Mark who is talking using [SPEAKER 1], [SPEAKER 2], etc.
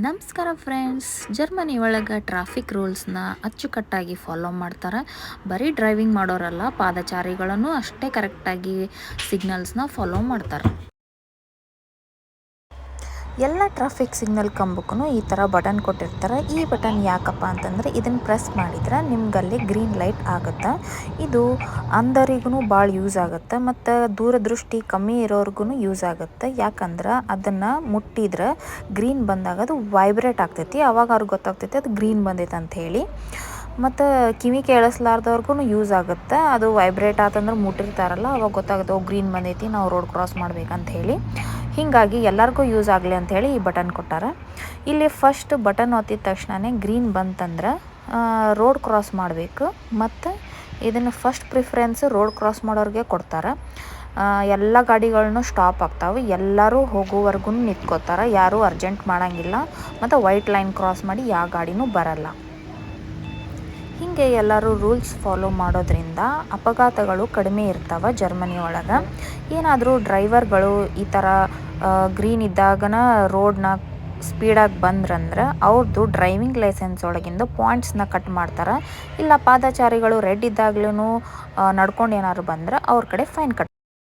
[SPEAKER 1] ನಮಸ್ಕಾರ friends Germany ಒಳಗೆ traffic ರೂಲ್ಸ್ನ ಅಚ್ಚುಕಟ್ಟಾಗಿ ಫಾಲೋ ಮಾಡ್ತಾರೆ. ಬರೀ ಡ್ರೈವಿಂಗ್ ಮಾಡೋರಲ್ಲ, ಪಾದಚಾರಿಗಳನ್ನು ಅಷ್ಟೇ ಕರೆಕ್ಟಾಗಿ ಸಿಗ್ನಲ್ಸ್ನ ಫಾಲೋ ಮಾಡ್ತಾರೆ. ಎಲ್ಲ ಟ್ರಾಫಿಕ್ ಸಿಗ್ನಲ್ ಕಂಬಕ್ಕೂ ಈ ಥರ ಬಟನ್ ಕೊಟ್ಟಿರ್ತಾರೆ. ಈ ಬಟನ್ ಯಾಕಪ್ಪ ಅಂತಂದರೆ ಇದನ್ನು ಪ್ರೆಸ್ ಮಾಡಿದ್ರೆ ನಿಮ್ಗಲ್ಲಿ ಗ್ರೀನ್ ಲೈಟ್ ಆಗುತ್ತೆ? ಇದು ಅಂಧರಿಗೂ ಭಾಳ ಯೂಸ್ ಆಗುತ್ತೆ ಮತ್ತು ದೂರದೃಷ್ಟಿ ಕಮ್ಮಿ ಇರೋರ್ಗು ಯೂಸ್ ಆಗುತ್ತೆ. ಯಾಕಂದ್ರೆ ಅದನ್ನು ಮುಟ್ಟಿದ್ರೆ ಗ್ರೀನ್ ಬಂದಾಗ ಅದು ವೈಬ್ರೇಟ್ ಆಗ್ತೈತಿ. ಅವಾಗ ಅವ್ರಿಗೆ ಗೊತ್ತಾಗ್ತೈತಿ ಅದು ಗ್ರೀನ್ ಬಂದೈತೆ ಅಂತ ಹೇಳಿ. ಮತ್ತು ಕಿವಿ ಕೇಳಿಸ್ಲಾರ್ದವ್ರಿಗೂ ಯೂಸ್ ಆಗುತ್ತೆ. ಅದು ವೈಬ್ರೇಟ್ ಆತಂದ್ರೆ ಮುಟ್ಟಿರ್ತಾರಲ್ಲ, ಅವಾಗ ಗೊತ್ತಾಗುತ್ತೆ ಓ ಗ್ರೀನ್ ಬಂದೈತಿ, ನಾವು ರೋಡ್ ಕ್ರಾಸ್ ಮಾಡ್ಬೇಕಂತ ಹೇಳಿ. ಹೀಗಾಗಿ ಎಲ್ಲರಿಗೂ ಯೂಸ್ ಆಗಲಿ ಅಂಥೇಳಿ ಈ ಬಟನ್ ಕೊಟ್ಟಾರ. ಇಲ್ಲಿ ಫಸ್ಟ್ ಬಟನ್ ಒತ್ತಿದ ತಕ್ಷಣವೇ ಗ್ರೀನ್ ಬಂತಂದ್ರೆ ರೋಡ್ ಕ್ರಾಸ್ ಮಾಡಬೇಕು. ಮತ್ತು ಇದನ್ನು ಫಸ್ಟ್ ಪ್ರಿಫರೆನ್ಸ್ ರೋಡ್ ಕ್ರಾಸ್ ಮಾಡೋರಿಗೆ ಕೊಡ್ತಾರೆ. ಎಲ್ಲ ಗಾಡಿಗಳನ್ನು ಸ್ಟಾಪ್ ಆಗ್ತಾವೆ. ಎಲ್ಲರೂ ಹೋಗೋವರೆಗೂ ನಿಂತ್ಕೋತಾರೆ. ಯಾರೂ ಅರ್ಜೆಂಟ್ ಮಾಡೋಂಗಿಲ್ಲ. ಮತ್ತು ವೈಟ್ ಲೈನ್ ಕ್ರಾಸ್ ಮಾಡಿ ಯಾವ ಗಾಡಿನೂ ಬರಲ್ಲ. ಹೀಗೆ ಎಲ್ಲರೂ ರೂಲ್ಸ್ ಫಾಲೋ ಮಾಡೋದ್ರಿಂದ ಅಪಘಾತಗಳು ಕಡಿಮೆ ಇರ್ತಾವೆ ಜರ್ಮನಿ ಒಳಗೆ. ಏನಾದರೂ ಡ್ರೈವರ್ಗಳು ಈ ಥರ ಗ್ರೀನ್ ಇದ್ದಾಗನ ರೋಡ್ನ ಸ್ಪೀಡಾಗಿ ಬಂದ್ರಂದ್ರೆ ಅವ್ರದ್ದು ಡ್ರೈವಿಂಗ್ ಲೈಸೆನ್ಸ್ ಒಳಗಿಂದ ಪಾಯಿಂಟ್ಸ್ನ ಕಟ್ ಮಾಡ್ತಾರೆ. ಇಲ್ಲ ಪಾದಚಾರಿಗಳು ರೆಡ್ ಇದ್ದಾಗ್ಲೂ ನಡ್ಕೊಂಡು ಏನಾದ್ರು ಬಂದ್ರೆ ಅವ್ರ ಕಡೆ ಫೈನ್ ಕಟ್